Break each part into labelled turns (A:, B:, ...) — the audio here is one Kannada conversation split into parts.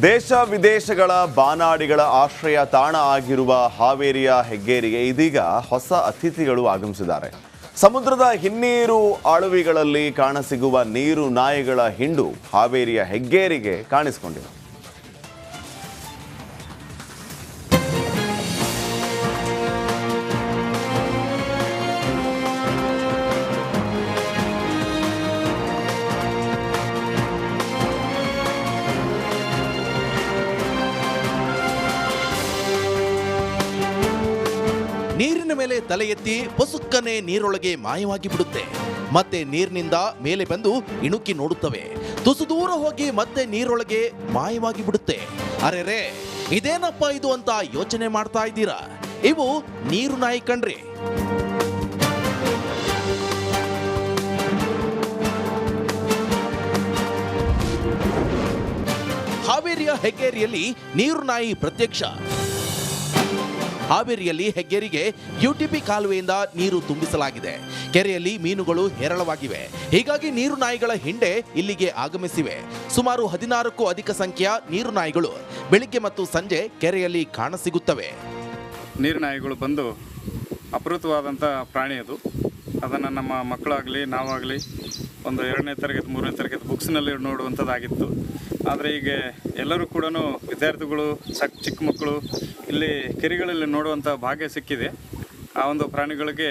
A: ದೇಶ ವಿದೇಶಗಳ ಬಾನಾಡಿಗಳ ಆಶ್ರಯ ತಾಣ ಆಗಿರುವ ಹಾವೇರಿಯ ಹೆಗ್ಗೇರಿಗೆ ಇದೀಗ ಹೊಸ ಅತಿಥಿಗಳು ಆಗಮಿಸಿದ್ದಾರೆ. ಸಮುದ್ರದ ಹಿನ್ನೀರು ಅಳುವಿಗಳಲ್ಲಿ ಕಾಣಸಿಗುವ ನೀರು ನಾಯಿಗಳ ಹಿಂಡು ಹಾವೇರಿಯ ಹೆಗ್ಗೇರಿಗೆ ಕಾಣಿಸಿಕೊಂಡಿದೆ.
B: ನೀರಿನ ಮೇಲೆ ತಲೆ ಎತ್ತಿ ಪಸುಕ್ಕನೆ ನೀರೊಳಗೆ ಮಾಯವಾಗಿ ಬಿಡುತ್ತೆ. ಮತ್ತೆ ನೀರಿನಿಂದ ಮೇಲೆ ಬಂದು ಇಣುಕಿ ನೋಡುತ್ತವೆ. ತುಸು ದೂರ ಹೋಗಿ ಮತ್ತೆ ನೀರೊಳಗೆ ಮಾಯವಾಗಿ ಬಿಡುತ್ತೆ. ಅರೆರೆ, ಇದೇನಪ್ಪ ಇದು ಅಂತ ಯೋಚನೆ ಮಾಡ್ತಾ ಇದ್ದೀರಾ? ಇವು ನೀರು ನಾಯಿ ಕಣ್ರಿ. ಹಾವೇರಿಯ ಹೆಗ್ಗೇರಿಯಲ್ಲಿ ನೀರು ನಾಯಿ ಪ್ರತ್ಯಕ್ಷ. ಹಾವೇರಿಯಲ್ಲಿ ಹೆಗ್ಗೇರಿಗೆ ಯುಟಿಪಿ ಕಾಲುವೆಯಿಂದ ನೀರು ತುಂಬಿಸಲಾಗಿದೆ. ಕೆರೆಯಲ್ಲಿ ಮೀನುಗಳು ಹೇರಳವಾಗಿವೆ. ಹೀಗಾಗಿ ನೀರು ನಾಯಿಗಳ ಹಿಂಡೆ ಇಲ್ಲಿಗೆ ಆಗಮಿಸಿವೆ. ಸುಮಾರು ಹದಿನಾರಕ್ಕೂ ಅಧಿಕ ಸಂಖ್ಯೆಯ ನೀರು ನಾಯಿಗಳು ಬೆಳಿಗ್ಗೆ ಮತ್ತು ಸಂಜೆ ಕೆರೆಯಲ್ಲಿ ಕಾಣಸಿಗುತ್ತವೆ.
C: ನೀರು ನಾಯಿಗಳು ಬಂದು ಅಪರೂಪವಾದಂಥ ಪ್ರಾಣಿ ಅದು. ಅದನ್ನು ನಮ್ಮ ಮಕ್ಕಳಾಗಲಿ, ನಾವಾಗಲಿ ಒಂದು ಎರಡನೇ ತರಗತಿ, ಮೂರನೇ ತರಗತಿ ಬುಕ್ಸ್ನಲ್ಲಿ ನೋಡುವಂಥದ್ದಾಗಿತ್ತು. ಆದರೆ ಈಗ ಎಲ್ಲರೂ ಕೂಡ ವಿದ್ಯಾರ್ಥಿಗಳು, ಸಕ್, ಚಿಕ್ಕ ಮಕ್ಕಳು ಇಲ್ಲಿ ಕೆರೆಗಳಲ್ಲಿ ನೋಡುವಂಥ ಭಾಗ್ಯ ಸಿಕ್ಕಿದೆ. ಆ ಒಂದು ಪ್ರಾಣಿಗಳಿಗೆ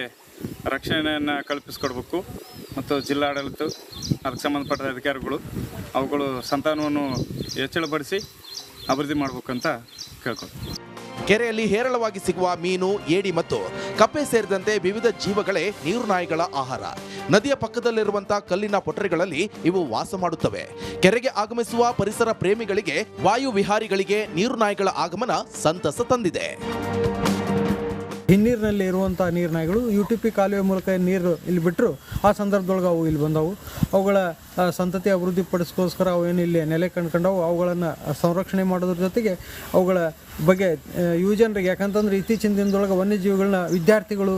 C: ರಕ್ಷಣೆಯನ್ನು ಕಲ್ಪಿಸ್ಕೊಡ್ಬೇಕು. ಮತ್ತು ಜಿಲ್ಲಾಡಳಿತ, ಅದಕ್ಕೆ ಸಂಬಂಧಪಟ್ಟ ಅಧಿಕಾರಿಗಳು ಅವುಗಳು ಸಂತಾನವನ್ನು ಹೆಚ್ಚಳಪಡಿಸಿ ಅಭಿವೃದ್ಧಿ ಮಾಡ್ಬೇಕಂತ ಕೇಳ್ಕೊಳ್ತೀನಿ.
B: ಕೆರೆಯಲ್ಲಿ ಹೇರಳವಾಗಿ ಸಿಗುವ ಮೀನು, ಏಡಿ ಮತ್ತು ಕಪ್ಪೆ ಸೇರಿದಂತೆ ವಿವಿಧ ಜೀವಗಳೇ ನೀರು ನಾಯಿಗಳ ಆಹಾರ. ನದಿಯ ಪಕ್ಕದಲ್ಲಿರುವಂತಹ ಕಲ್ಲಿನ ಪೊಟರೆಗಳಲ್ಲಿ ಇವು ವಾಸ ಮಾಡುತ್ತವೆ. ಕೆರೆಗೆ ಆಗಮಿಸುವ ಪರಿಸರ ಪ್ರೇಮಿಗಳಿಗೆ, ವಾಯು ವಿಹಾರಿಗಳಿಗೆ ನೀರು ನಾಯಿಗಳ ಆಗಮನ ಸಂತಸ ತಂದಿದೆ.
D: ಹಿನ್ನೀರಿನಲ್ಲಿ ಇರುವಂಥ ನೀರ್ನಾಯಿಗಳು ಯು ಟಿ ಪಿ ಕಾಲುವೆ ಮೂಲಕ ನೀರು ಇಲ್ಲಿ ಬಿಟ್ಟರು ಆ ಸಂದರ್ಭದೊಳಗೆ ಅವು ಇಲ್ಲಿ ಬಂದವು. ಅವುಗಳ ಸಂತತಿ ಅಭಿವೃದ್ಧಿ ಪಡಿಸ್ಕೋಸ್ಕರ ಅವು ಏನು ಇಲ್ಲಿ ನೆಲೆ ಕಂಡ್ಕೊಂಡವು. ಅವುಗಳನ್ನು ಸಂರಕ್ಷಣೆ ಮಾಡೋದ್ರ ಜೊತೆಗೆ ಅವುಗಳ ಬಗ್ಗೆ ಯುವಜನರಿಗೆ ಯುವ ಜನರಿಗೆ ಯಾಕಂತಂದ್ರೆ ಇತ್ತೀಚಿನ ದಿನದೊಳಗೆ ವನ್ಯಜೀವಿಗಳನ್ನ ವಿದ್ಯಾರ್ಥಿಗಳು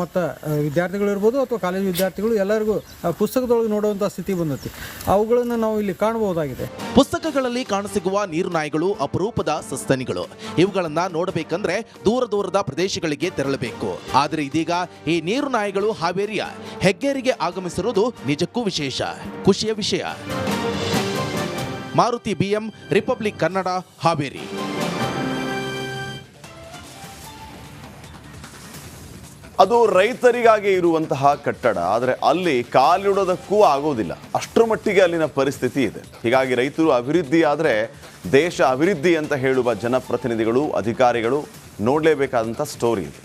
D: ಮತ್ತು ವಿದ್ಯಾರ್ಥಿಗಳು ಇರ್ಬೋದು ಅಥವಾ ಕಾಲೇಜು ವಿದ್ಯಾರ್ಥಿಗಳು ಎಲ್ಲರಿಗೂ ಪುಸ್ತಕದೊಳಗೆ ನೋಡುವಂಥ ಸ್ಥಿತಿ ಬಂದೈತಿ. ಅವುಗಳನ್ನು ನಾವು ಇಲ್ಲಿ ಕಾಣಬಹುದಾಗಿದೆ.
B: ಪುಸ್ತಕಗಳಲ್ಲಿ ಕಾಣಸಿಗುವ ನೀರು ನಾಯಿಗಳು ಅಪರೂಪದ ಸಸ್ತನಿಗಳು. ಇವುಗಳನ್ನು ನೋಡಬೇಕಂದ್ರೆ ದೂರ ದೂರದ ಪ್ರದೇಶಗಳಿಗೆ ತೆರಳಬೇಕು. ಆದರೆ ಇದೀಗ ಈ ನೀರು ನಾಯಿಗಳು ಹಾವೇರಿಯ ಹೆಗ್ಗೇರಿಗೆ ಆಗಮಿಸಿರುವುದು ನಿಜಕ್ಕೂ ವಿಶೇಷ. ಖುಷಿಯ ವಿಷಯ. Maruti B M, republic Kannada, Haveri.
A: ಅದು ರೈತರಿಗಾಗಿ ಇರುವಂತಹ ಕಟ್ಟಡ. ಆದರೆ ಅಲ್ಲಿ ಕಾಲಿಡೋದಕ್ಕೂ ಆಗೋದಿಲ್ಲ. ಅಷ್ಟರ ಮಟ್ಟಿಗೆ ಅಲ್ಲಿನ ಪರಿಸ್ಥಿತಿ ಇದೆ. ಹೀಗಾಗಿ ರೈತರು ಅಭಿವೃದ್ಧಿ ಆದರೆ ದೇಶ ಅಭಿವೃದ್ಧಿ ಅಂತ ಹೇಳುವ ಜನಪ್ರತಿನಿಧಿಗಳು, ಅಧಿಕಾರಿಗಳು ನೋಡಲೇಬೇಕಾದಂಥ ಸ್ಟೋರಿ ಇದೆ.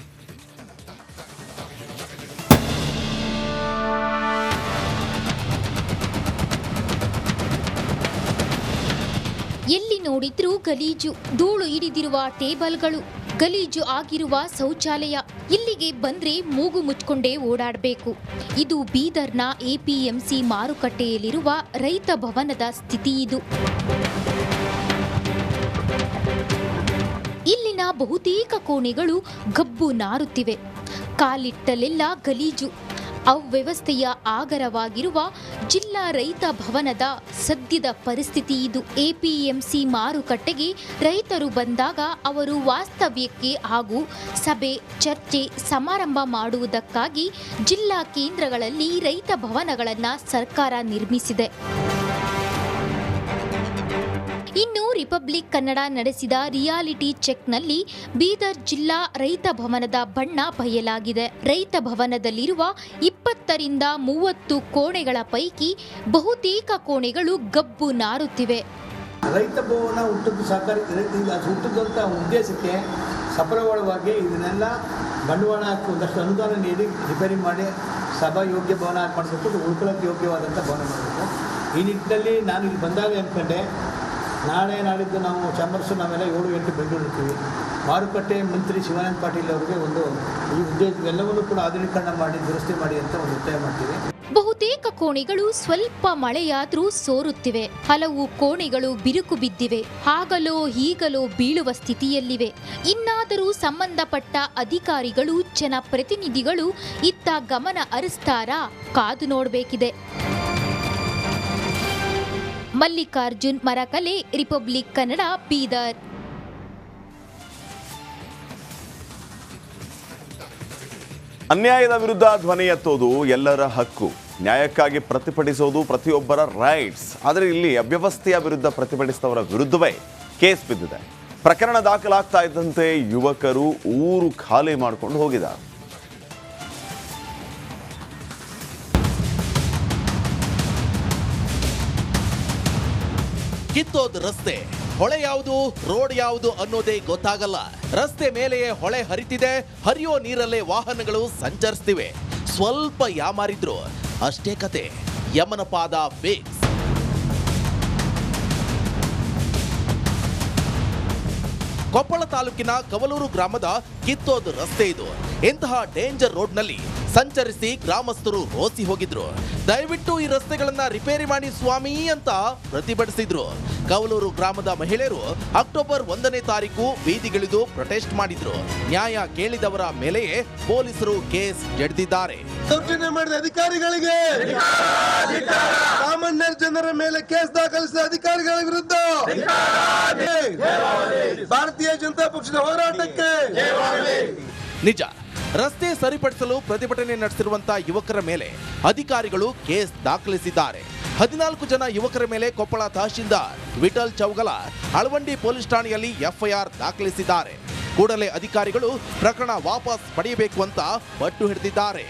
E: ಎಲ್ಲಿ ನೋಡಿದ್ರೂ ಗಲೀಜು, ಧೂಳು ಹಿಡಿದಿರುವ ಟೇಬಲ್ಗಳು, ಗಲೀಜು ಆಗಿರುವ ಶೌಚಾಲಯ, ಇಲ್ಲಿಗೆ ಬಂದ್ರೆ ಮೂಗು ಮುಚ್ಕೊಂಡೇ ಓಡಾಡಬೇಕು. ಇದು ಬೀದರ್ನ ಎಪಿಎಂಸಿ ಮಾರುಕಟ್ಟೆಯಲ್ಲಿರುವ ರೈತ ಭವನದ ಸ್ಥಿತಿ ಇದು. ಬಹುತೇಕ ಕೋಣೆಗಳು ಗಬ್ಬು ನಾರುತ್ತಿವೆ. ಕಾಲಿಟ್ಟಲೆಲ್ಲ ಗಲೀಜು. ಅವ್ಯವಸ್ಥೆಯ ಆಗರವಾಗಿರುವ ಜಿಲ್ಲಾ ರೈತ ಭವನದ ಸದ್ಯದ ಪರಿಸ್ಥಿತಿ ಇದು. ಎಪಿಎಂಸಿ ಮಾರುಕಟ್ಟೆಗೆ ರೈತರು ಬಂದಾಗ ಅವರು ವಾಸ್ತವ್ಯಕ್ಕೆ ಹಾಗೂ ಸಭೆ, ಚರ್ಚೆ, ಸಮಾರಂಭ ಮಾಡುವುದಕ್ಕಾಗಿ ಜಿಲ್ಲಾ ಕೇಂದ್ರಗಳಲ್ಲಿ ರೈತ ಭವನಗಳನ್ನು ಸರ್ಕಾರ ನಿರ್ಮಿಸಿದೆ. ಇನ್ನು ರಿಪಬ್ಲಿಕ್ ಕನ್ನಡ ನಡೆಸಿದ ರಿಯಾಲಿಟಿ ಚೆಕ್ನಲ್ಲಿ ಬೀದರ್ ಜಿಲ್ಲಾ ರೈತ ಭವನದ ಬಣ್ಣ ಬಯಲಾಗಿದೆ. ರೈತ ಭವನದಲ್ಲಿರುವ ಇಪ್ಪತ್ತರಿಂದ ಮೂವತ್ತು ಕೋಣೆಗಳ ಪೈಕಿ ಬಹುತೇಕ ಕೋಣೆಗಳು ಗಬ್ಬು ನಾರುತ್ತಿವೆ.
F: ರೈತ ಭವನ ಹುಟ್ಟದ್ದು ಸಹಕಾರಿ ಹುಟ್ಟಿದಂಥ ಉದ್ದೇಶಕ್ಕೆ ಸಫಲವಾಗಿ ಇದನ್ನೆಲ್ಲ ಬಂಡವಾಳ ಹಾಕಿ ಒಂದಷ್ಟು ಅನುದಾನ ನೀಡಿ ರಿಪೇರಿ ಮಾಡಿ ಸಭಾ ಯೋಗ್ಯ ಭವನ ಮಾಡಿಸ್ಬೇಕು ಉಳ್ಕೊಳ್ಳೋಕ್ಕೆ ಯೋಗ್ಯವಾದಂಥ ಭವನ ಮಾಡಬೇಕು. ಈ ನಿಟ್ಟಿನಲ್ಲಿ ನಾನು ಇಲ್ಲಿ ಬಂದಾಗ ಅಂದ್ಕೊಂಡೆ ನಾಳೆ ನಾಡಿದ್ದು ನಾವು ಚಾಂಬರ್ಸು ನಾವೆಲ್ಲ ಏಳು ಎಂಟು ಬೆಂಗಳೂರು ಇರ್ತೀವಿ ಮಾರುಕಟ್ಟೆ ಮಂತ್ರಿ ಶಿವಾನಂದ ಪಾಟೀಲ್ ಅವರಿಗೆ ಒಂದು ಈ ಉದ್ಯೋಗ ಎಲ್ಲವನ್ನೂ ಕೂಡ ಆಧುನೀಕರಣ ಮಾಡಿ, ದುರಸ್ತಿ ಮಾಡಿ ಅಂತ ಒಂದು ಒತ್ತಾಯ ಮಾಡ್ತೀವಿ.
E: ಬಹುತೇಕ ಕೋಣೆಗಳು ಸ್ವಲ್ಪ ಮಳೆಯಾದರೂ ಸೋರುತ್ತಿವೆ. ಹಲವು ಕೋಣೆಗಳು ಬಿರುಕು ಬಿದ್ದಿವೆ. ಹಾಗಲೋ ಹೀಗಲೋ ಬೀಳುವ ಸ್ಥಿತಿಯಲ್ಲಿವೆ. ಇನ್ನಾದರೂ ಸಂಬಂಧಪಟ್ಟ ಅಧಿಕಾರಿಗಳು, ಜನಪ್ರತಿನಿಧಿಗಳು ಇತ್ತ ಗಮನ ಹರಿಸ್ತಾರಾ? ಕಾದು ನೋಡಬೇಕಿದೆ. ಮಲ್ಲಿಕಾರ್ಜುನ್, ಮರಕಲೆ, ರಿಪಬ್ಲಿಕ್ ಕನ್ನಡ, ಬೀದರ್.
A: ಅನ್ಯಾಯದ ವಿರುದ್ಧ ಧ್ವನಿ ಎತ್ತೋದು ಎಲ್ಲರ ಹಕ್ಕು. ನ್ಯಾಯಕ್ಕಾಗಿ ಪ್ರತಿಭಟಿಸೋದು ಪ್ರತಿಯೊಬ್ಬರ ರೈಟ್ಸ್ ಆದರೆ ಇಲ್ಲಿ ಅವ್ಯವಸ್ಥೆಯ ವಿರುದ್ಧ ಪ್ರತಿಭಟಿಸಿದವರ ವಿರುದ್ಧವೇ ಕೇಸ್ ಬಿದ್ದಿದೆ. ಪ್ರಕರಣ ದಾಖಲಾಗ್ತಾ ಇದ್ದಂತೆ ಯುವಕರು ಊರು ಖಾಲಿ ಮಾಡಿಕೊಂಡು ಹೋಗಿದ್ದಾರೆ.
B: ಕಿತ್ತೋದ್ ರಸ್ತೆ. ಹೊಳೆ ಯಾವುದು, ರೋಡ್ ಯಾವುದು ಅನ್ನೋದೇ ಗೊತ್ತಾಗಲ್ಲ. ರಸ್ತೆ ಮೇಲೆಯೇ ಹೊಳೆ ಹರಿತಿದೆ, ಹರಿಯೋ ನೀರಲ್ಲೇ ವಾಹನಗಳು ಸಂಚರಿಸ್ತಿವೆ. ಸ್ವಲ್ಪ ಯಾಮಾರಿದ್ರು ಅಷ್ಟೇ ಕತೆ. ಯಮನಪಾದ ಪಾದ ಫಿಕ್ಸ್ ಕೊಪ್ಪಳ ತಾಲೂಕಿನ ಕವಲೂರು ಗ್ರಾಮದ ಕಿತ್ತೋದ್ ರಸ್ತೆ ಇದು. ಇಂತಹ ಡೇಂಜರ್ ರೋಡ್ನಲ್ಲಿ ಸಂಚರಿಸಿ ಗ್ರಾಮಸ್ಥರು ರೋಸಿ ಹೋಗಿದ್ರು. ದಯವಿಟ್ಟು ಈ ರಸ್ತೆಗಳನ್ನ ರಿಪೇರಿ ಮಾಡಿ ಸ್ವಾಮಿ ಅಂತ ಪ್ರತಿಭಟಿಸಿದ್ರು. ಕವಲೂರು ಗ್ರಾಮದ ಮಹಿಳೆಯರು ಅಕ್ಟೋಬರ್ ಒಂದನೇ ತಾರೀಕು ಬೀದಿಗಿಳಿದು ಪ್ರೊಟೆಸ್ಟ್ ಮಾಡಿದ್ರು. ನ್ಯಾಯ ಕೇಳಿದವರ ಮೇಲೆಯೇ ಪೊಲೀಸರು ಕೇಸ್ ಜಡಿದಿದ್ದಾರೆ.
G: ಮಾಡಿದ ಅಧಿಕಾರಿಗಳಿಗೆ ಸಾಮಾನ್ಯ ಜನರ ಮೇಲೆ ಕೇಸ್ ದಾಖಲಿಸಿದ ಅಧಿಕಾರಿಗಳ ವಿರುದ್ಧ ಭಾರತೀಯ ಜನತಾ ಪಕ್ಷದ ಹೋರಾಟಕ್ಕೆ
B: ನಿಜ. ರಸ್ತೆ ಸರಿಪಡಿಸಲು ಪ್ರತಿಭಟನೆ ನಡೆಸಿರುವಂತಹ ಯುವಕರ ಮೇಲೆ ಅಧಿಕಾರಿಗಳು ಕೇಸ್ ದಾಖಲಿಸಿದ್ದಾರೆ. ಹದಿನಾಲ್ಕು ಜನ ಯುವಕರ ಮೇಲೆ ಕೊಪ್ಪಳ ತಹಶೀಲ್ದಾರ್ ವಿಠಲ್ ಚೌಗಲ ಅಳವಂಡಿ ಪೊಲೀಸ್ ಠಾಣೆಯಲ್ಲಿ ಎಫ್ಐಆರ್ ದಾಖಲಿಸಿದ್ದಾರೆ. ಕೂಡಲೇ ಅಧಿಕಾರಿಗಳು ಪ್ರಕರಣ ವಾಪಸ್ ಪಡೆಯಬೇಕು ಅಂತ ಪಟ್ಟು ಹಿಡಿದಿದ್ದಾರೆ.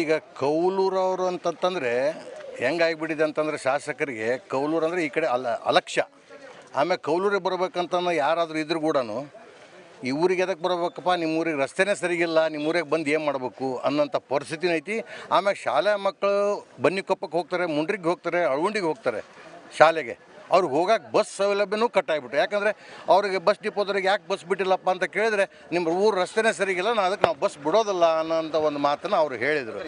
H: ಈಗ ಕೌಲೂರವರು ಅಂತಂತಂದರೆ ಹೆಂಗಾಗಿಬಿಟ್ಟಿದೆ ಅಂತಂದರೆ ಶಾಸಕರಿಗೆ ಕೌಲೂರು ಅಂದರೆ ಈ ಕಡೆ ಅಲ ಅಲಕ್ಷ್ಯ. ಆಮೇಲೆ ಕೌಲೂರಿಗೆ ಬರಬೇಕಂತ ಯಾರಾದರೂ ಇದ್ರು ಕೂಡ ಈ ಊರಿಗೆ ಎದಕ್ಕೆ ಬರಬೇಕಪ್ಪ? ನಿಮ್ಮ ಊರಿಗೆ ರಸ್ತೆನೇ ಸರಿಗಿಲ್ಲ ನಿಮ್ಮ ಊರಿಗೆ ಬಂದು ಏನು ಮಾಡಬೇಕು ಅನ್ನೋಂಥ ಪರಿಸ್ಥಿತಿನ ಐತಿ. ಆಮೇಲೆ ಶಾಲೆ ಮಕ್ಕಳು ಬನ್ನಿ ಕೊಪ್ಪಕ್ಕೆ ಹೋಗ್ತಾರೆ, ಮುಂಡ್ರಿಗೆ ಹೋಗ್ತಾರೆ ಅಳವಂಡಿಗೆ ಹೋಗ್ತಾರೆ ಶಾಲೆಗೆ. ಅವ್ರಿಗೆ ಹೋಗಕ್ಕೆ ಬಸ್ ಸೌಲಭ್ಯನೂ ಕಟ್ಟಾಗ್ಬಿಟ್ಟು ಯಾಕಂದರೆ ಅವ್ರಿಗೆ ಬಸ್ ಡಿಪೋದವ್ರಿಗೆ ಯಾಕೆ ಬಸ್ ಬಿಟ್ಟಿಲ್ಲಪ್ಪ ಅಂತ ಕೇಳಿದ್ರೆ ನಿಮ್ಮ ಊರು ರಸ್ತೆನೇ ಸರಿಗಿಲ್ಲ ನಾನು ಅದಕ್ಕೆ ನಾವು ಬಸ್ ಬಿಡೋದಿಲ್ಲ ಅನ್ನೋಂಥ ಒಂದು ಮಾತನ್ನು ಅವರು ಹೇಳಿದರು.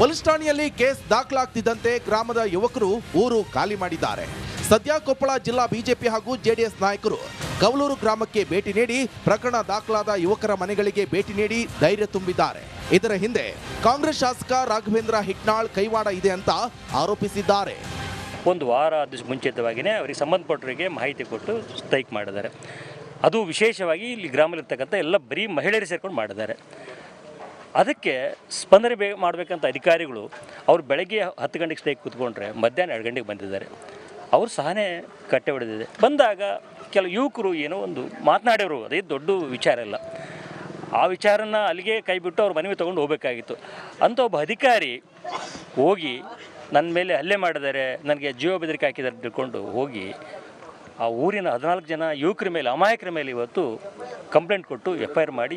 B: ಪೊಲೀಸ್ ಠಾಣೆಯಲ್ಲಿ ಕೇಸ್ ದಾಖಲಾಗ್ತಿದ್ದಂತೆ ಗ್ರಾಮದ ಯುವಕರು ಊರು ಖಾಲಿ ಮಾಡಿದ್ದಾರೆ. ಸದ್ಯ ಕೊಪ್ಪಳ ಜಿಲ್ಲಾ ಬಿಜೆಪಿ ಹಾಗೂ ಜೆಡಿಎಸ್ ನಾಯಕರು ಕವಲೂರು ಗ್ರಾಮಕ್ಕೆ ಭೇಟಿ ನೀಡಿ ಪ್ರಕರಣ ದಾಖಲಾದ ಯುವಕರ ಮನೆಗಳಿಗೆ ಭೇಟಿ ನೀಡಿ ಧೈರ್ಯ ತುಂಬಿದ್ದಾರೆ. ಇದರ ಹಿಂದೆ ಕಾಂಗ್ರೆಸ್ ಶಾಸಕ ರಾಘವೇಂದ್ರ ಹಿಟ್ನಾಳ್ ಕೈವಾಡ ಇದೆ ಅಂತ ಆರೋಪಿಸಿದ್ದಾರೆ.
I: ಒಂದು ವಾರ ದಿವಸ ಮುಂಚಿತವಾಗಿಯೇ ಅವರಿಗೆ ಸಂಬಂಧಪಟ್ಟರಿಗೆ ಮಾಹಿತಿ ಕೊಟ್ಟು ಸ್ಟ್ರೈಕ್ ಮಾಡಿದ್ದಾರೆ. ಅದು ವಿಶೇಷವಾಗಿ ಇಲ್ಲಿ ಗ್ರಾಮದಲ್ಲಿರ್ತಕ್ಕಂಥ ಎಲ್ಲ ಬರೀ ಮಹಿಳೆಯರು ಸೇರ್ಕೊಂಡು ಮಾಡಿದ್ದಾರೆ. ಅದಕ್ಕೆ ಸ್ಪಂದನೆ ಮಾಡಬೇಕಂತ ಅಧಿಕಾರಿಗಳು ಅವರು ಬೆಳಗ್ಗೆ ಹತ್ತು ಗಂಟೆಗೆ ಸ್ಟ್ರೈಕ್ ಕೂತ್ಕೊಂಡ್ರೆ ಮಧ್ಯಾಹ್ನ ಎರಡು ಗಂಟೆಗೆ ಬಂದಿದ್ದಾರೆ. ಅವ್ರ ಸಹನೆ ಕಟ್ಟೆ ಹೊಡೆದಿದೆ. ಬಂದಾಗ ಕೆಲವು ಯುವಕರು ಏನೋ ಒಂದು ಮಾತನಾಡಿದ್ರು, ಅದೇ ದೊಡ್ಡ ವಿಚಾರ ಇಲ್ಲ ಆ ವಿಚಾರನ ಅಲ್ಲಿಗೆ ಕೈಬಿಟ್ಟು ಅವ್ರ ಮನೆಗೆ ತೊಗೊಂಡು ಹೋಗಬೇಕಾಗಿತ್ತು. ಅಂತ ಒಬ್ಬ ಅಧಿಕಾರಿ ಹೋಗಿ ನನ್ನ ಮೇಲೆ ಹಲ್ಲೆ ಮಾಡಿದರೆ ನನಗೆ ಜೀವ ಬೆದರಿಕೆ ಹಾಕಿದ್ದಾರೆ ತಿಳ್ಕೊಂಡು ಹೋಗಿ, ಆ ಊರಿನ ಹದಿನಾಲ್ಕು ಜನ ಯುವಕರ ಮೇಲೆ, ಅಮಾಯಕರ ಮೇಲೆ ಇವತ್ತು ಕಂಪ್ಲೇಂಟ್ ಕೊಟ್ಟು ಎಫ್ ಮಾಡಿ